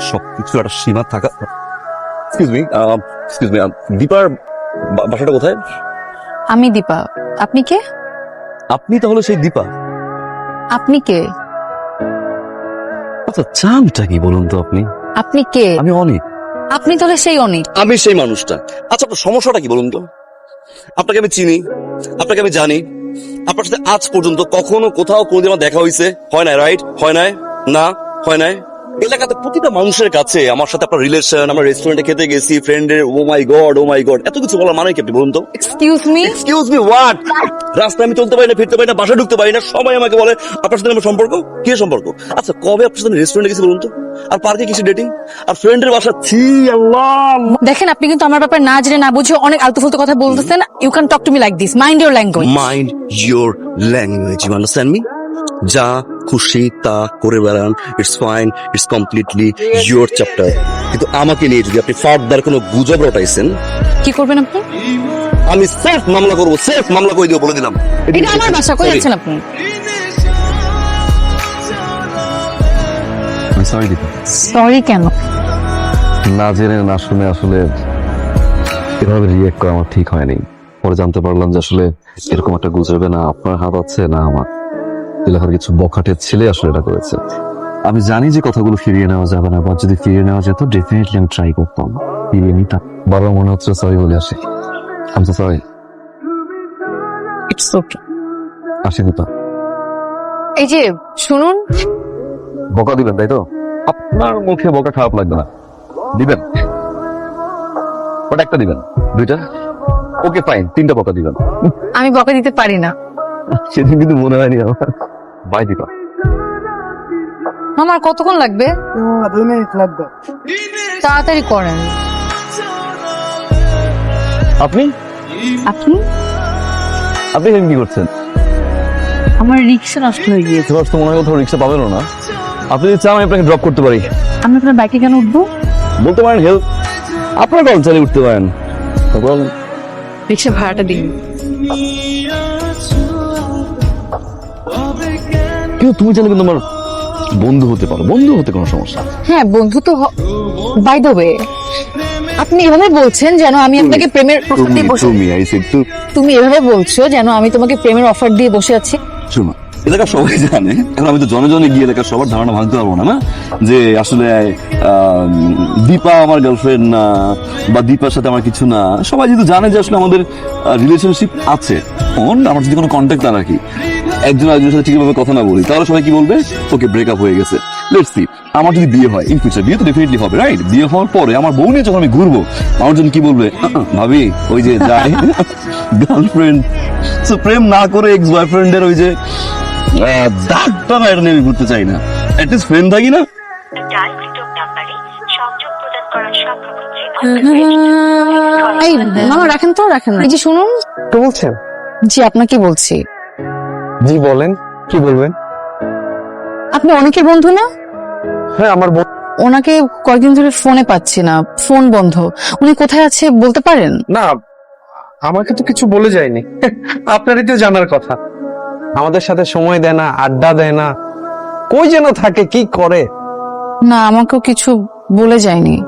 সবকিছু একটা সীমা থাকা এক্সকিউজ মি এক্সকিউজ মি দীপার বাসাটা কোথায়? আমি দীপা। আপনি কে? আপনি তাহলে সেই দীপা। আপনি কে? আচ্ছা চামটা কি বলুন তো আপনি? আপনি কে? আমি অনেক। আপনি তাহলে সেই অনেক। আমি সেই মানুষটা। আচ্ছা আপনার সমস্যাটা কি বলুন তো? আপনাকে আমি চিনি আপনাকে আমি জানি। আপনার সাথে আজ পর্যন্ত কখনো কোথাও কোনোদিন আমার দেখা হয়েছে হয় না রাইট হয় নাই? না? হয় নাই? এলাকাতে প্রতিটা মানুষের কাছে আমার সাথে আপনার রিলেশন আমরা রেস্টুরেন্টে খেতে গেছি ফ্রেন্ডের ও মাই গড ও মাই গড এত কিছু বলার মানে কি আপনি বলুন তো? Excuse me excuse me what রাস্তায় আমি চলতে পারি না ফিরতে পারি না বাসা ঢুকতে পারি না সবাই আমাকে বলে আপনার সাথে আমার সম্পর্ক? কি সম্পর্ক? আচ্ছা কবে আপনার সাথে রেস্টুরেন্টে গেছি বলুন তো? আর পার্কে কিছু ডেটিং আর ফ্রেন্ডের বাসা? ছি আল্লাহ! দেখেন আপনি কিন্তু আমার ব্যাপারে না জেনে না বুঝে অনেক আলতু ফালতু কথা বলতেছেন। You can talk to me like this mind your language mind your language you understand me যা খুশি তা করে বেড়ান। It's fine it's completely your chapter কিন্তু আমাকে নিয়ে যদি আপনি ফার্দার কোনো গুজব রটাইছেন কি করবেন আপনি? আমি সেফ মামলা করব সেফ মামলা করে দিও বলে দিলাম। এটা আমার বাসা কই যাচ্ছেন আপনি? সরি দীপা সরি কেন? না জেনে না শুনে আসলে এভাবে রিয়েক্ট করা আমার ঠিক হয়নি। পরে জানতে পারলাম যে আসলে এরকম একটা গুজবে না আপনার হাত আছে না আমার। এলাকার কিছু বখাটের ছেলে আসলে এটা করেছে। আমি জানি যে কথাগুলো ফিরিয়ে নেওয়া যাবে না বা যদি ফিরিয়ে নেওয়া যেত ডেফিনেটলি আমি ট্রাই করতাম। ফিরিয়ে নিতাম। বারবার মনে হচ্ছে সরি বলে আসি। আমি তো সরি ইটস ওকে আসি দিতাম এই যে শুনুন। বকা দিবেন তাই তো? আপনার মুখে বকা খারাপ লাগবে না। দিবেন। ওটা একটা দিবেন। দুইটা? ওকে ফাইন তিনটা বকা দিবেন। আমি বকা দিতে পারি না। সেদিন কিন্তু মনে হয়নি আমার। বাই দীপা আমার কতক্ষণ লাগবে? দুই মিনিট লাগবে। তাড়াতাড়ি করেন। আপনি? আপনি? আপনি এখানে কি করছেন? আমার রিক্সা নষ্ট হয়ে গিয়েছে। তোমার তো মনে হয় কোথাও রিক্সা পাবেনও না। আপনি যদি চান আমি আপনাকে ড্রপ করতে পারি। আমি আপনার বাইকে কেন উঠবো? বলতে পারেন হেল্প আপনার কল চালিয়ে উঠতে পারেন। রিক্সা ভাড়াটা দিন। কিন্তু তুমি চাইলে কিন্তু আমার বন্ধু হতে পারো। বন্ধু হতে কোনো সমস্যা হ্যাঁ বন্ধু তো বাই দ্য ওয়ে আপনি এভাবে বলছেন যেন আমি আপনাকে প্রেমের অফার দিয়ে বসে তুমি আই সেড টু তুমি এভাবে বলছো যেন আমি তোমাকে প্রেমের অফার দিয়ে বসে আছি। শোনো এলাকা সবাই জানে এখন আমি তো জনে জনে গিয়ে এলাকার সবার ধারণা ভাঙতে পারব না না? যে আসলে দীপা আমার গার্লফ্রেন্ড না বা দীপার সাথে আমার কিছু না সবাই যেহেতু জানে যে আসলে আমাদের রিলেশনশিপ আছে। অন আমার যদি কোনো কন্ট্যাক্ট না রাখি একজন আরেকজনের সাথে ঠিকভাবে কথা না বলি তাহলে সবাই কি বলবে ওকে ব্রেকআপ হয়ে গেছে লেটস সি আমার যদি বিয়ে হয় ইন ফিউচার বিয়ে তো ডেফিনেটলি হবে রাইট বিয়ে হওয়ার পরে আমার বউ নিয়ে যখন আমি ঘুরবো আমার জন্য কি বলবে ভাবি ওই যে যায় গার্লফ্রেন্ড তো প্রেম না করে এক্স বয়ফ্রেন্ডের ওই যে দাগটা না এটা নিয়ে আমি ঘুরতে চাই না অ্যাটলিস্ট ফ্রেন্ড থাকি না এই মামা রাখেন তো রাখেন এই যে শুনুন তো বলছেন জি আপনাকে বলছি জি বলেন। কি বলবেন? আপনি অনেকের বন্ধু না? হ্যাঁ আমার ওনাকে কয়েকদিন ধরে ফোনে পাচ্ছি না। ফোন বন্ধ। উনি কোথায় আছে বলতে পারেন? না আমাকে তো কিছু বলে যায়নি। আপনারই তো জানার কথা। আমাদের সাথে সময় দেয় না আড্ডা দেয় না। কই যেন থাকে কি করে? না আমাকেও কিছু বলে যায়নি।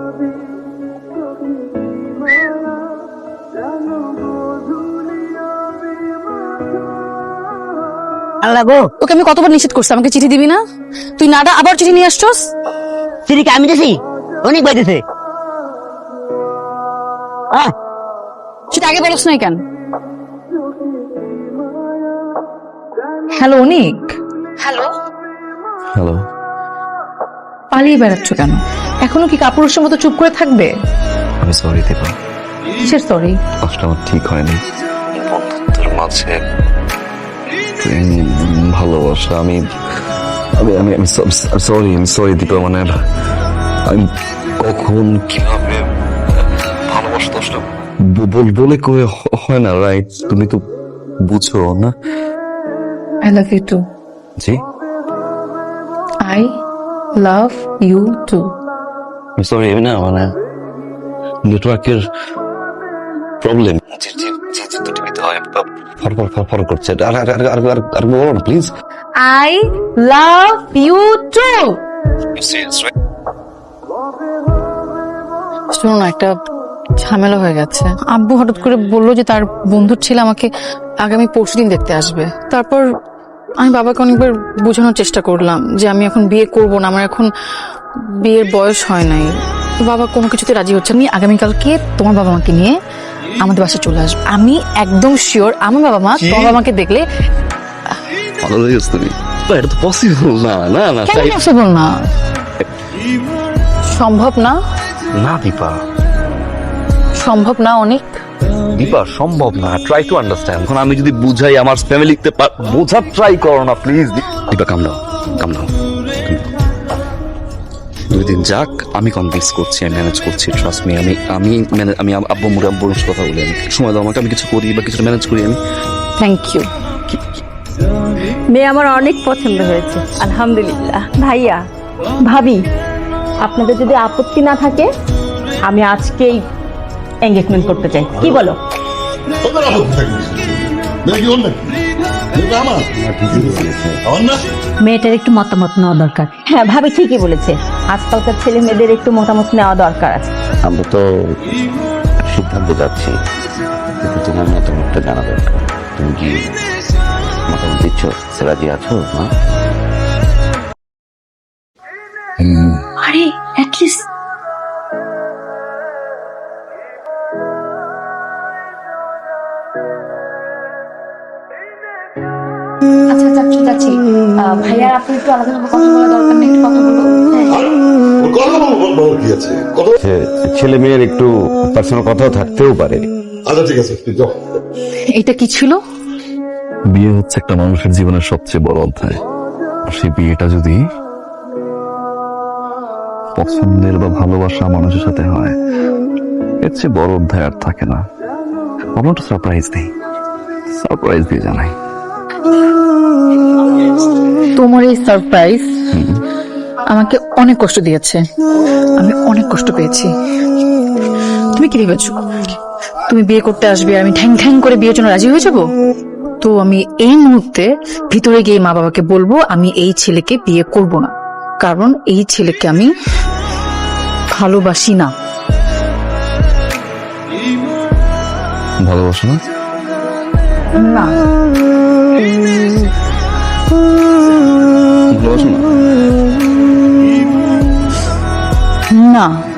আল্লাহ গো ওকে আমি কতবার নিষেধ করছি আমাকে চিঠি দিবি না? তুই নাডা আবার চিঠি নিয়ে আসছস? সিরিকে আমি দিছি? অনেক বাইতেছে আহ! সেটা আগে বলছ নাই কেন? হ্যালো অনিক। হ্যালো। হ্যালো। পালিয়ে বেড়াচ্ছ কেন? এখনও কি কাপুরুষের মতো চুপ করে থাকবে? আমি সরি কিসের সরি আসলে আমার ঠিক হয়নি। বন্ধুত্বের মাঝে ভালোবাসা আমি আমি আমি আমি সরি আমি সরি দীপা মানে আমি কখন কীভাবে ভালোবাসা বলে কয়ে হয় না রাইট তুমি তো বুঝো না? I love you too G? I love you too sorry না মানে নেটওয়ার্কের প্রবলেম করছে। আর আর আর আর আর বলো না please I love you too শোনো না একটা ঝামেলা হয়ে গেছে। আব্বু হঠাৎ করে বলল যে তার বন্ধুর ছেলে আমাকে আগামী পরশু দিন দেখতে আসবে। তারপর আমি বাবাকে অনেকবার বোঝানোর চেষ্টা করলাম যে আমি এখন বিয়ে করব না আমার এখন বিয়ের বয়স হয় নাই। তো বাবা কোনো কিছুতে রাজি হচ্ছে না। আমি আগামীকালকে তোমার বাবা মাকে নিয়ে আমাদের বাসায় চলে আসবে। আমি একদম শিওর আমার বাবা মা তোমার বাবা মাকে দেখলে ভালো হয়ে তুমি। এটা তো পসিবল না না না কেন পসিবল না? সম্ভব না? না দীপা। সম্ভব না অনেক? দীপা সম্ভব না। ট্রাই টু আন্ডারস্ট্যান্ড এখন আমি যদি বুঝাই আমার ফ্যামিলিতে বোঝার ট্রাই করো না প্লিজ দীপা কাম নাও কাম নাও দুই দিন যাক আমি কনভিন্স করছি আমি ম্যানেজ করছি ট্রাস্ট মি আমি আমি আমি আব- আব্বু মুরে আব্বুর সাথে কথা বলি আমি। সময় দাও আমাকে আমি কিছু করি বা কিছু ম্যানেজ করি আমি। থ্যাংক ইউ মেয়ে আমার অনেক পছন্দ হয়েছে আলহামদুলিল্লাহ। ভাইয়া ভাবি আপনাদের যদি আপত্তি না থাকে আমি আজকেই এঙ্গেজমেন্ট করতে চাই। কি বলো? মেয়েটার একটু মতামত নেওয়া দরকার। হ্যাঁ ভাবি ঠিকই বলেছে। আজকালকার ছেলে মেয়েদের একটু মতামত নেওয়া দরকার আছে। আমরা তো সিদ্ধান্ত যাচ্ছি তোমার মতামতটা জানা দরকার। তুমি কি মতামত দিচ্ছ? রাজি আছো মা? আরে অ্যাটলিস্ট আচ্ছা যাচ্ছি যাচ্ছি ভাইয়া আপনি একটু আলাদা কথা বলা দরকার নেই একটু কথা কথা ছেলে মেয়ের একটু পার্সোনাল কথাও থাকতেও পারে। আচ্ছা ঠিক আছে এটা কি ছিল? বিয়ে হচ্ছে একটা মানুষের জীবনের সবচেয়ে বড় অধ্যায়। সেই বিয়েটা যদি পছন্দের বা ভালোবাসা মানুষের সাথে হয় এর চেয়ে বড় অধ্যায় আর থাকে না। আমরা তো সারপ্রাইজ দিই সারপ্রাইজ দিয়ে জানাই। তোমার এই সারপ্রাইজ আমাকে অনেক কষ্ট দিয়েছে। আমি অনেক কষ্ট পেয়েছি। তুমি কি ভেবেছো? তুমি বিয়ে করতে আসবে আর আমি ঠ্যাং ঠ্যাং করে বিয়ের জন্য রাজি হয়ে যাব? তো আমি এই মুহূর্তে ভিতরে গিয়ে মা বাবাকে বলব আমি এই ছেলেকে বিয়ে করব না। কারণ এই ছেলেকে আমি ভালোবাসি না। ভালোবাসো না? না। না ভালোবাসো না